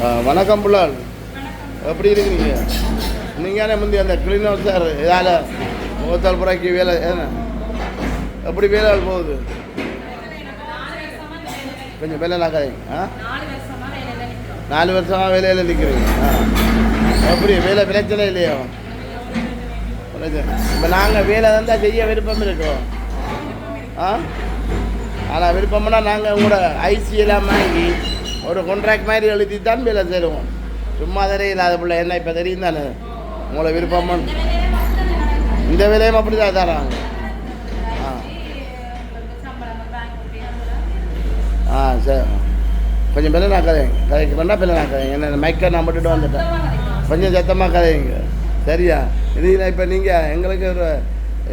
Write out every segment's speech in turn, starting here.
ஆ, வணக்கம் புள்ளால் எப்படி இருக்கிறீங்க? நீங்கள் முந்தி அந்த கிளீனர் சார் இதால் முகத்தால் புறாக்கி வேலை என்ன? எப்படி வேலை போகுது? கொஞ்சம் வேலை நாக்காதீங்க ஆ? நாலு வருஷமாக வேலையில் நிற்கிறீங்க ஆ? எப்படி? வேலை பிரச்சனை இல்லையோ? இப்போ நாங்கள் வேலை தான் செய்ய விருப்பம் இருக்கோம் ஆ? ஆனால் விருப்பம்னா நாங்கள் உங்களோட ஐசி எல்லாம் வாங்கி ஒரு கான்ட்ராக்ட் மாதிரி எழுதி தான் வேலை செய்வோம் சும்மா தரையும் இல்லாத பிள்ளை. என்ன இப்போ தெரியும் தானே? உங்களை விருப்பமா இந்த விலையும் அப்படி தான் தராங்க. ஆ. ஆ சரி கொஞ்சம் பிள்ளை நான் கதைங்க கதைக்கு பண்ணால் பெரிய நான் கதைங்க என்ன மைக்கை நான் மட்டுட்டு வந்துட்டேன். கொஞ்சம் சத்தமாக கதைங்க. சரியா? இதில் இப்போ நீங்கள் எங்களுக்கு ஒரு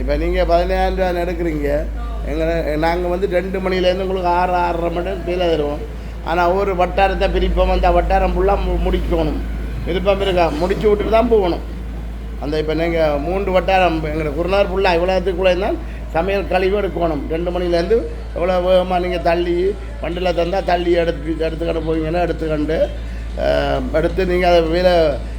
இப்போ நீங்கள் பதினாயிரம் ரூபா எடுக்கிறீங்க எங்களை நாங்கள் வந்து ரெண்டு மணிலேருந்து உங்களுக்கு ஆறு ஆறரை மணி நேரம் கீழே தருவோம். ஆனால் ஒரு வட்டாரத்தை பிரிப்போம் அந்த வட்டாரம் ஃபுல்லாக முடிக்கணும். விருப்பம் இருக்கா முடிச்சு விட்டுட்டு தான் போகணும். அந்த இப்போ நீங்கள் மூன்று வட்டாரம் எங்களை குருநார் ஃபுல்லாக இவ்வளோத்துக்குள்ளே இருந்தால் சமையல் கழிவு எடுக்கணும். ரெண்டு மணிலேருந்து எவ்வளோ வேகமாக நீங்கள் தள்ளி வண்டியில் தந்தால் தள்ளி எடுத்து எடுத்துக்கிட்டு போவீங்கன்னா எடுத்துக்கண்டு எடுத்து நீங்கள் அதை வீல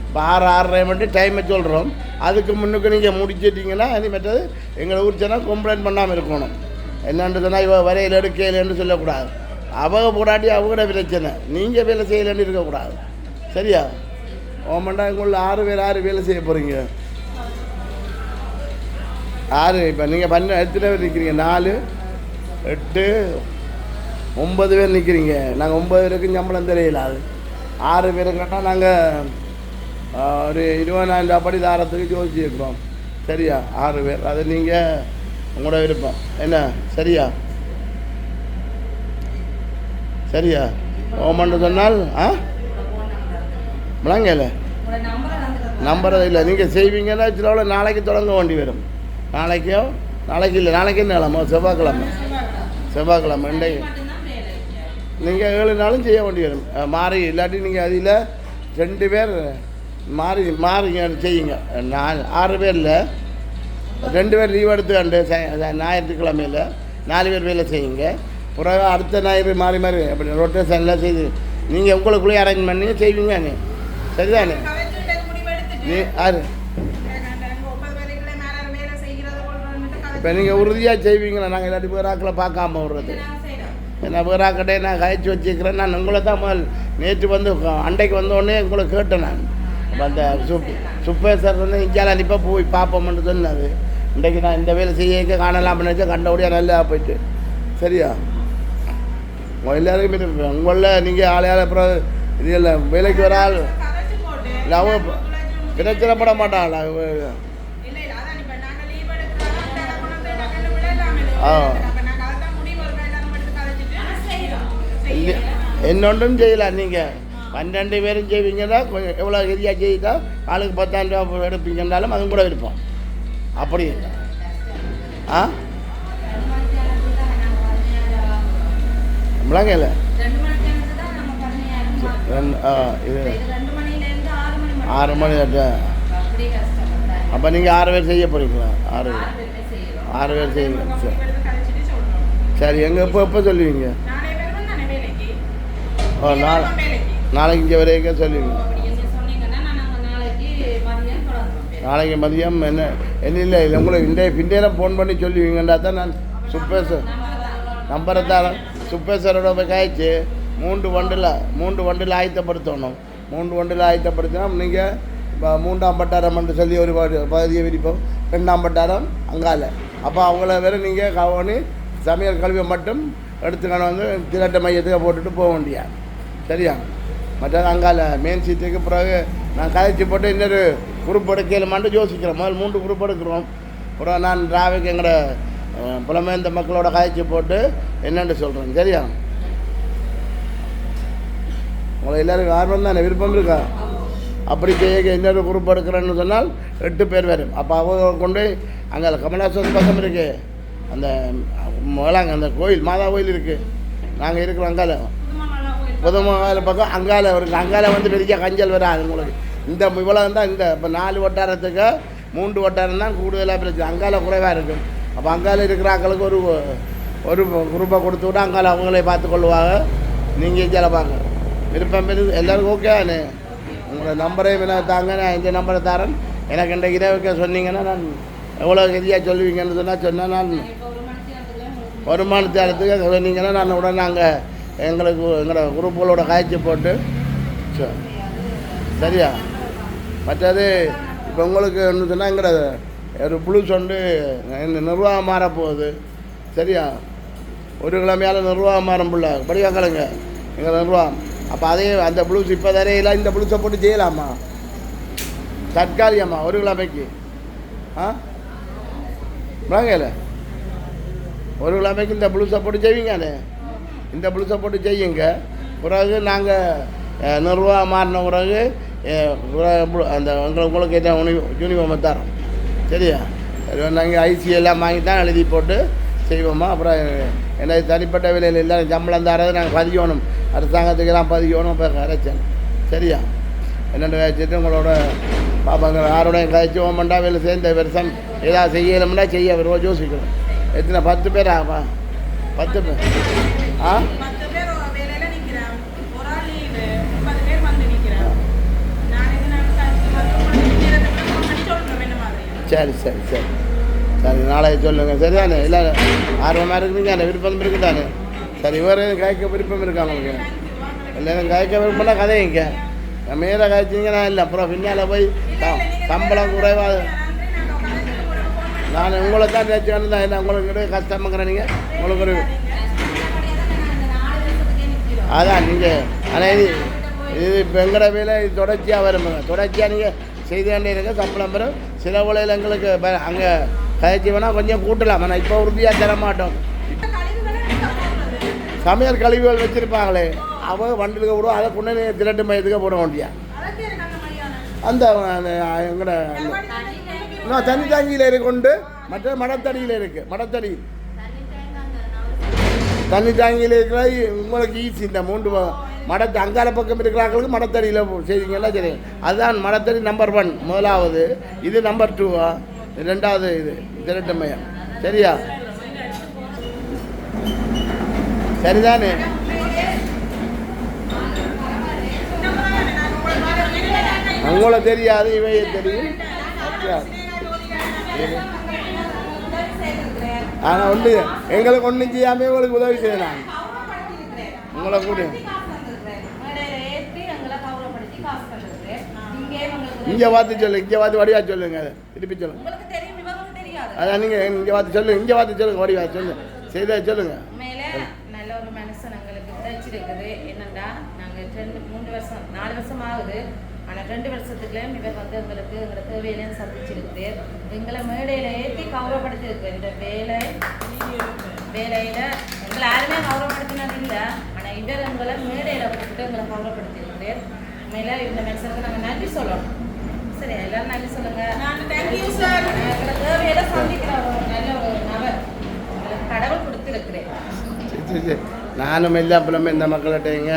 இப்போ ஆறு ஆறரை மணி டைமை சொல்கிறோம் அதுக்கு முன்னுக்கு நீங்கள் முடிச்சிட்டிங்கன்னா அது மற்றது எங்களை ஊர் சொன்னால் கம்ப்ளைண்ட் பண்ணாமல் இருக்கணும். என்னென்று சொன்னால் இவ வரையில் எடுக்கலைன்னு சொல்லக்கூடாது. அவங்க போடாட்டி அவங்கள பிரச்சனை. நீங்கள் வேலை செய்யலைன்னு இருக்கக்கூடாது. சரியா? ஓமண்டா ஆறு பேர் ஆறு வேலை செய்ய போகிறீங்க ஆறு இப்போ நீங்கள் பண்ண எத்தனை பேர் நிற்கிறீங்க நாலு எட்டு ஒன்பது பேர் நிற்கிறீங்க நாங்கள் ஒம்பது பேருக்கு சம்பளம் தெரியல அது. ஆறு கேட்டால் நாங்கள் ஒரு இருபதாயிரம் படி தாரத்துக்கு யோசிச்சுருக்கிறோம். சரியா? ஆறு பேர். அது நீங்கள் உங்களோட விருப்பம். என்ன? சரியா? சரியா? ஓமன்னு சொன்னால் ஆ? முழங்கல நம்பர் இல்லை. நீங்கள் செய்வீங்கன்னா சில நாளைக்கு தொடங்க வேண்டி வரும். நாளைக்கோ? நாளைக்கு இல்லை. நாளைக்கு நிலமோ? செவ்வாய்க்கிழமை. செவ்வாய்க்கிழமை இன்றைக்கு. நீங்கள் ஏழு நாளும் செய்ய வேண்டி வரும். மாறி இல்லாட்டி நீங்கள் அதில் ரெண்டு பேர் மாறி மாறிங்க செய்யுங்க. நான் ஆறு பேரில் ரெண்டு பேர் லீவ் எடுத்துக்கண்டு ஞாயிற்றுக்கிழமையில் நாலு பேர் வேலை செய்யுங்க. பிறகு அடுத்த ஞாயிறு மாறி மாறி அப்படி ரொட்டேஷன் எல்லாம் செய்து நீங்கள் உங்களுக்குள்ளேயே அரேஞ்ச் பண்ணி செய்வீங்க நீ சரிதானே? நீ ஆறு இப்போ நீங்கள் உறுதியாக செய்வீங்களா? நாங்கள் இல்லாட்டி பேராக்கில் பார்க்காம விடுறது. ஏன்னா பேராக்கிட்டே நான் கழிச்சு வச்சுக்கிறேன் நான் உங்களை தான் முதல் நேற்று வந்து அண்டைக்கு வந்தோடனே உங்களை கேட்டேன் நான். அந்த சுப் சுப்பேசர் வந்து இஞ்சால அனுப்பா போய் பார்ப்போம்னு சொன்னது இன்றைக்கு நான் இந்த வேலை செய்ய காணலாம் அப்படின்னு நினச்சா கண்டபடியாக நல்லா போயிட்டு. சரியா? உங்க எல்லாருக்கும் இது உங்களில் நீங்கள் ஆளையால் அப்புறம் இது இல்லை வேலைக்கு வர ஆள் இல்லை அவங்க பிரச்சனைப்பட மாட்டாங்களா அவங்க- ஆ. என்னொன்றும் செய்யலாம் நீங்கள் பன்னெண்டு பேரும் செய்வீங்கன்னா கொஞ்சம் எவ்வளோ ஹெரியாக செய்தா ஆளுக்கு பத்தாயிரம் ரூபா எடுப்பீங்கன்னாலும் அதுவும் கூட இருப்போம் அப்படி. ஆ? முழங்கல ரெண்டு ஆ இது ஆறு மணி அப்போ நீங்கள் ஆறு பேர் செய்ய போகிறீங்களா ஆறு பேர். ஆறு பேர் செய்யுங்க சரி. சரி எங்கே எப்போ எப்போ சொல்லுவீங்க? ஓ நாளை நாளைக்கு இங்கே வரைக்கும் சொல்லுவீங்க. நாளைக்கு மதியம் என்ன என்ன? இல்லை இல்லை உங்களுக்கு இந்த பின்னேரம் ஃபோன் பண்ணி சொல்லுவீங்கன்றா தான் நான் சுப்பேசர் நம்பரை தான். சுப்பேசரோட போய் காய்ச்சி மூன்று வண்டில் மூன்று வண்டில் ஆயத்தப்படுத்தணும். மூன்று வண்டில் ஆயத்தப்படுத்தினா நீங்கள் இப்போ மூன்றாம் பட்டாரம் என்று சொல்லி ஒரு பகுதியை விரிப்போம். ரெண்டாம் பட்டாரம் அங்கால. அப்போ அவங்கள வேற நீங்கள் கவனி சமையல் கல்வியை மட்டும் எடுத்துக்கணும் வந்து திரட்ட மையத்துக்கு போட்டுட்டு போக வேண்டியா சரியா? மற்றது அங்கால மெயின் சீட்டுக்கு பிறகு நான் கதைச்சி போட்டு இன்னொரு குரூப் எடுக்கலுமான்னு யோசிக்கிறேன். முதல் மூன்று குரூப் எடுக்கிறோம். அப்புறம் நான் டிராவிக் எங்களோட புலமேந்த மக்களோட காய்ச்சி போட்டு என்னென்னு சொல்கிறேன் சரியா? உங்களை எல்லாருக்கும் ஆர்வம் தானே? விருப்பம் இருக்கா? அப்படி செய்ய இன்னொரு குரூப் எடுக்கிறேன்னு சொன்னால் எட்டு பேர் வரும் அப்போ அவங்க கொண்டு அங்கே கமலாசன் பக்கம் இருக்குது அந்த மேலாங்க அந்த கோயில் மாதா கோயில் இருக்குது நாங்கள் இருக்கிறோம் அங்கால. புதுமகால பக்கம் அங்கால ஒரு அங்கால வந்து பெரிய கஞ்சல் வராது உங்களுக்கு. இந்த இவ்வளோ தான் இந்த இப்போ நாலு வட்டாரத்துக்கு மூன்று வட்டாரம் தான் கூடுதலாக பிரச்சனை. அங்கால குறைவாக இருக்கும். அப்போ அங்கால இருக்கிறாங்களுக்கு ஒரு ஒரு குரூப்பை கொடுத்து விட அங்கால அவங்களே பார்த்துக்கொள்ளுவாங்க நீங்கள் சில பாங்க விருப்பம் இருந்து எல்லாருக்கும் ஓகே தானே உங்களோட நம்பரே வினா தாங்க நான் இந்த நம்பரை தரேன். எனக்கு இந்த இரவுக்கு சொன்னீங்கன்னா நான் எவ்வளோ கதியாக சொல்லுவீங்கன்னு சொன்னால் சொன்னால் நான் வருமானத்தை அடுத்து சொன்னீங்கன்னா நான் உடனே நாங்கள் எங்களுக்கு எங்களோட குரூப்புகளோட காய்ச்சி போட்டு ச- சரியா? மற்றது இப்போ உங்களுக்கு ஒன்று சொன்னால் எங்களோட ஒரு புழு சொண்டு இந்த நிர்வாகம் மாறப்போகுது சரியா? ஒரு கிழமையால் நிர்வாகம் மாறும் பிள்ளை. படியா கலங்க எங்கள் நிர்வாகம். அப்போ அதே அந்த ப்ளூஸ் இப்போ தரையில இந்த ப்ளூஸை போட்டு செய்யலாமா? தற்காலிகமா ஒரு கிழமைக்கு. ஆ? வாங்கல ஒரு கிழமைக்கு இந்த ப்ளூஸை போட்டு செய்வீங்கண்ணே இந்த ப்ளூஸை போட்டு செய்யுங்க. பிறகு நாங்கள் நிர்வாகம் மாறின பிறகு அந்த உங்களுக்கு உங்களுக்கு யூனிஃபார்மை தரோம். சரியா? நாங்கள் ஐசி எல்லாம் வாங்கி தான் எழுதி போட்டு செய்வோமா? அப்புறம் எனக்கு தனிப்பட்ட விலையில் இல்லை சம்பளம் தரது நாங்கள் பதிக்கணும். அரசாங்கத்துக்கெல்லாம் பதிக்கணும் இப்போ கரைச்சேன் சரியா? என்னென்ன வச்சுட்டு உங்களோட பாப்பாங்க யாரோடையும் கழிச்சு ஓமண்டா வேலை சேர்ந்த வருஷம் ஏதாவது செய்யணும்னா செய்ய ரோஜ் யோசிக்கணும். எத்தனை பத்து பேர் ஆகுமா பத்து பேர். ஆ பத்து பேர் வேலையில நிக்கிறேன் ஒரு ஆள் லீவு முப்பது பேர் வந்து நிக்கிறேன் நான் இது நான் கழிச்சு வந்து உங்களுக்கு நேரத்துக்கு ஃபோன் பண்ணி சொல்றேன் என்ன மாதிரி சரி சரி சரி. சரி நாளைக்கு சொல்லுங்கள் சரிதானே? இல்லை ஆர்வமாக இருக்குங்க அந்த விருப்பம் இருக்குதானே? சரி வேறு காய்க்க விருப்பம் இருக்கா உங்களுக்கு? இல்லை காய்க்க விருப்பம்னா கதைங்க மேலே காய்ச்சிங்கன்னா இல்லை. அப்புறம் பின்னால் போய் சம்பளம் குறைவாக நான் உங்களை தான் நினச்சி தான் இல்லை உங்களுக்கு கிட்ட கஷ்டமாக்கிறேன் நீங்கள் உங்களுக்கு ஒரு அதான் நீங்கள் ஆனால் இது இது இப்போ எங்கட வேலை? இது தொடர்ச்சியாக வரும். தொடர்ச்சியாக நீங்கள் செய்து கொண்டே இருக்க சம்பளம் பெறும் சில உலையில் எங்களுக்கு அங்கே கழிச்சு வேணால் கொஞ்சம் கூட்டலாம். ஆனால் இப்போ உறுதியாக தர மாட்டோம். சமையல் கழிவுகள் வச்சுருப்பாங்களே அவள் வண்டிலுக்கு விடுவோம் அதை கொண்டு திரட்டு மையத்துக்கு போட வேண்டியா? அந்த அந்த எங்கட இன்னும் தண்ணி தாங்கியில் கொண்டு மற்ற மடத்தடியில் இருக்குது மடத்தடி. தண்ணி தாங்கியில் இருக்கிற உங்களுக்கு ஈஸி இந்த மூன்று மடத்து அங்கால பக்கம் இருக்கிறாங்களுக்கு மடத்தடியில் செய்திங்கெல்லாம் சரி அதுதான் மடத்தடி நம்பர் ஒன் முதலாவது இது நம்பர் டூவா ரெண்டாவது இது. திரட்டு மையம். சரியா? சரிதானே? உங்களை தெரியாது இவையே தெரியும். ஆனால் ஒன்று எங்களுக்கு ஒன்றும் செய்யாமல் உங்களுக்கு உதவி செய்யலாம் உங்களை கூட இங்கே பார்த்து சொல்லு இங்கே பார்த்து வடிவா சொல்லுங்க திருப்பி சொல்லுங்க உங்களுக்கு தெரியும் இவங்களுக்கு தெரியாது. அதான் நீங்கள் இங்கே பார்த்து சொல்லுங்க இங்கே பார்த்து சொல்லுங்க வடிவா சொல்லு. செய்தா சொல்லுங்க. நல்ல ஒரு மனுஷன் எங்களுக்கு கிடைச்சிருக்குது என்னன்னா நாங்க ரெண்டு மூணு வருஷம் நாலு வருஷம் ஆகுது. ஆனா ரெண்டு வருஷத்துக்குள்ளேயும் இவர் வந்து எங்களுக்கு எங்களை தேவையிலையும் சந்திச்சிருக்குது எங்களை மேடையில ஏற்றி கௌரவப்படுத்திருக்கு இந்த வேலை வேலையில எங்களை யாருமே கௌரவப்படுத்தினது இல்லை. ஆனா இவர் எங்களை மேடையில கூப்பிட்டு எங்களை கௌரவப்படுத்திருக்கு உண்மையில இந்த மனுஷனுக்கு நாங்க நன்றி சொல்லணும். சரி எல்லாரும் நன்றி சொல்லுங்க. நான் தேங்க்யூ சார் எங்களை தேவையில சந்திக்கிற ஒரு நல்ல ஒரு நபர். கடவுள் கொடுத்திருக்கிறேன். நானும் எல்லா பிள்ளைமே இந்த மக்கள்கிட்டங்க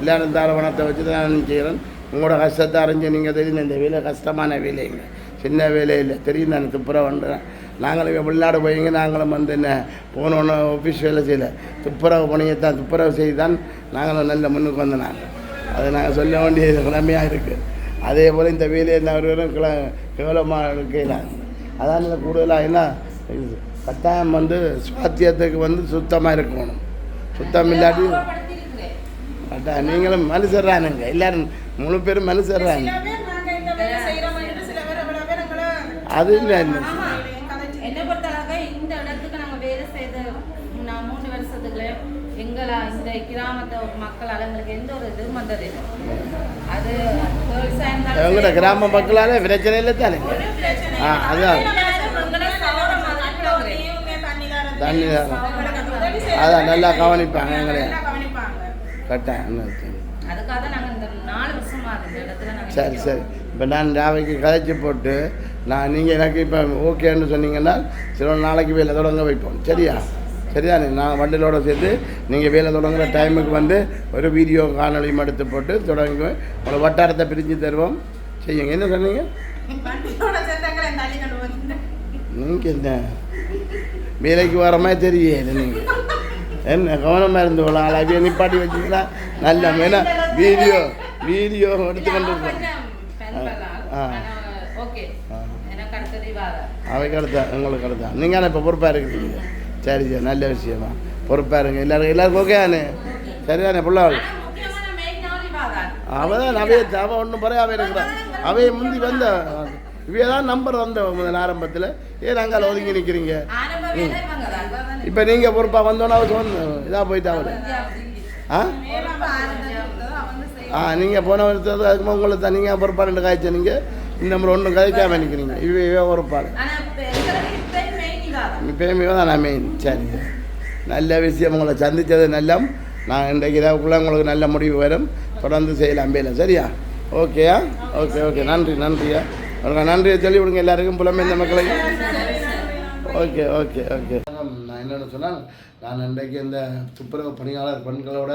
எல்லாரும் தாரவணத்தை வச்சு தான் நான் செய்கிறேன். உங்களோட கஷ்டத்தை அறிஞ்சு நீங்கள் தெரியும் இந்த வேலை கஷ்டமான வேலைங்க. சின்ன வேலை இல்லை. தெரியும் நான் துப்புரவு பண்ணுறேன் நாங்களும் வெளிநாடு போயிங்க நாங்களும் வந்து என்ன போனோன்னு ஆஃபீஸ் வேலை செய்யலை. துப்புரவு பணியை தான் துப்புரவு செய்து தான் நாங்களும் நல்ல முன்னுக்கு வந்தோம் நாங்கள் அதை நாங்கள் சொல்ல வேண்டிய கடமையாக இருக்குது அதே போல் இந்த வேலையை நான் கிள கேவலமாக இருக்கலாம் அதான் இந்த கூடுதலாக என்ன? கட்டாயம் வந்து சுவாத்தியத்துக்கு வந்து சுத்தமாக இருக்கணும். சுத்தம் இல்லாட்டி அதான் நீங்களும் மனுஷர்றானுங்க. எல்லாரும் முழு பேரும் மனுஷர்றாங்க சில பேர் நாங்க இந்த வேலை செய்யறோம் என்று சில பேர் அவ்வளவு பேர் எங்களை அது இல்லை இல்லை ஆமா. கலைச்சு என்னை பொறுத்தளவுக்கு இந்த இடத்துக்கு நாங்கள் வேலை செய்த நான் மூணு வருஷத்துக்குள்ள எங்களா இந்த கிராமத்தை மக்களால் எங்களுக்கு எந்த ஒரு இதுவும் வந்தது. அது எங்களோட கிராம மக்களால் பிரச்சனை இல்லை தானே? ஆ அதான். தண்ணி அதான் நல்லா கவனிப்பாங்க எங்களை கட்டாயம் நாங்கள் சரி சரி. இப்போ நான் ராவைக்கு கதைச்சி போட்டு நான் நீங்கள் எனக்கு இப்போ ஓகேன்னு சொன்னீங்கன்னா சில நாளைக்கு வேலை தொடங்க வைப்போம். சரியா? சரிதானே நான் வண்டிலோட சேர்த்து நீங்கள் வேலை தொடங்குற டைமுக்கு வந்து ஒரு வீடியோ காணொளியும் எடுத்து போட்டு தொடங்க உங்களை வட்டாரத்தை பிரித்து தருவோம். செய்யுங்க. என்ன சொன்னீங்க? நீங்கள் என்ன? வேலைக்கு வர மாதிரி தெரியல நீங்கள் என்ன கவனமாக இருந்து விடலாம் அவைய நிப்பாட்டி வச்சிங்கன்னா நல்ல ஏன்னா வீடியோ வீடியோ எடுத்து கொண்டு. ஆ. அவைக்கு அடுத்த உங்களுக்கு அடுத்த. நீங்கள் இப்போ பொறுப்பாக இருக்கிறீங்க சரி சரி நல்ல விஷயமா. பொறுப்பாக இருங்க எல்லாரும் எல்லாருக்கும் ஓகே தானே? சரிதானே இவாதான். அவள் தான் அவைய அவள் ஒன்றும் பறைய அவை இருக்கிறான் அவைய முந்தி வந்த இவைய தான் நம்பர் வந்த முதல் ஆரம்பத்தில். ஏன் அங்கே ஒதுங்கி நிற்கிறீங்க இப்போ நீங்கள் பொறுப்பாக வந்தோன்னா அவள் சொன்ன இதாக போயிட்டா அவள் ஆ? ஆ நீங்கள் போன வருஷத்துக்கு அதுக்கு உங்களை தான் நீங்கள் பொறுப்பாக ரெண்டு காய்ச்ச நீங்கள் இந்த முறை ஒன்றும் கதைக்காம நிற்கிறீங்க இவ இவ இப்போயுமே தான் நான் மெயின் சரி நல்ல விஷயம் உங்களை சந்தித்தது நல்லம் நான் இன்றைக்கு இதாக்குள்ளே உங்களுக்கு நல்ல முடிவு வரும் தொடர்ந்து செய்யலாம் பேல சரியா ஓகேயா ஓகே ஓகே நன்றி நன்றியா உங்களுக்கு நன்றியை சொல்லி விடுங்க எல்லாருக்கும் புலம்பெயர்ந்த மக்களுக்கு ஓகே ஓகே ஓகே நான் என்னென்னு சொன்னால் நான் இன்றைக்கு இந்த துப்புரவு பணியாளர் பெண்களோட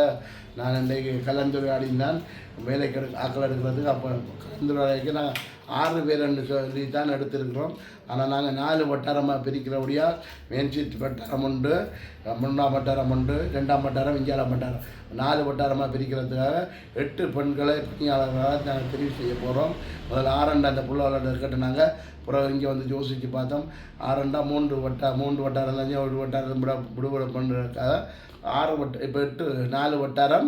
நான் இன்றைக்கு கலந்துரையாடினான். வேலைக்கு எடுக்க ஆக்கள் எடுக்கிறதுக்கு அப்போ கலந்துரையாடிக்கு நான் ஆறு பேர் ரெண்டு சொல்லி தான் எடுத்திருக்கிறோம். ஆனால் நாங்கள் நாலு வட்டாரமாக பிரிக்கிறபடியாக மேன்சீட் வட்டாரம் உண்டு மூன்றாம் வட்டாரம் உண்டு ரெண்டாம் வட்டாரம் விஞ்ஞானம் வட்டாரம். நாலு வட்டாரமாக பிரிக்கிறதுக்காக எட்டு பெண்களை பணியாளர்களாக நாங்கள் தெரிவு செய்ய போகிறோம் முதல்ல ஆரண்டா அந்த இருக்கட்டும் நாங்கள் புற இங்கே வந்து யோசித்து பார்த்தோம். ஆரண்டா மூன்று வட்டா மூன்று வட்டாரம் தான் ஒரு வட்டாரம் விட விடுபட பண்ணுறதுக்காக ஆறு வட்ட இப்போ எட்டு நாலு வட்டாரம்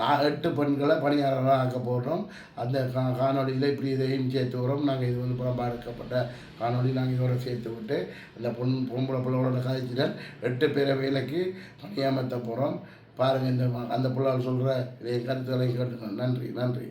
ஆ- எட்டு பெண்களை பணியாளராக ஆக்க போடுறோம் அந்த கா காணொலியில் இப்படி இதையும் சேர்த்து வரோம். நாங்கள் இது வந்து புறம்பாடுக்கப்பட்ட காணொலி நாங்கள் இதோட சேர்த்து விட்டு அந்த பொன் பொம்பளை பிள்ளைகளோட கதைச்சிடன் எட்டு பேரை வேலைக்கு பணியமர்த்த போகிறோம் பாருங்கள் இந்த அந்த பிள்ளைகள் சொல்கிற இதை கருத்துக்களையும் கேட்டுக்கணும் நன்றி நன்றி.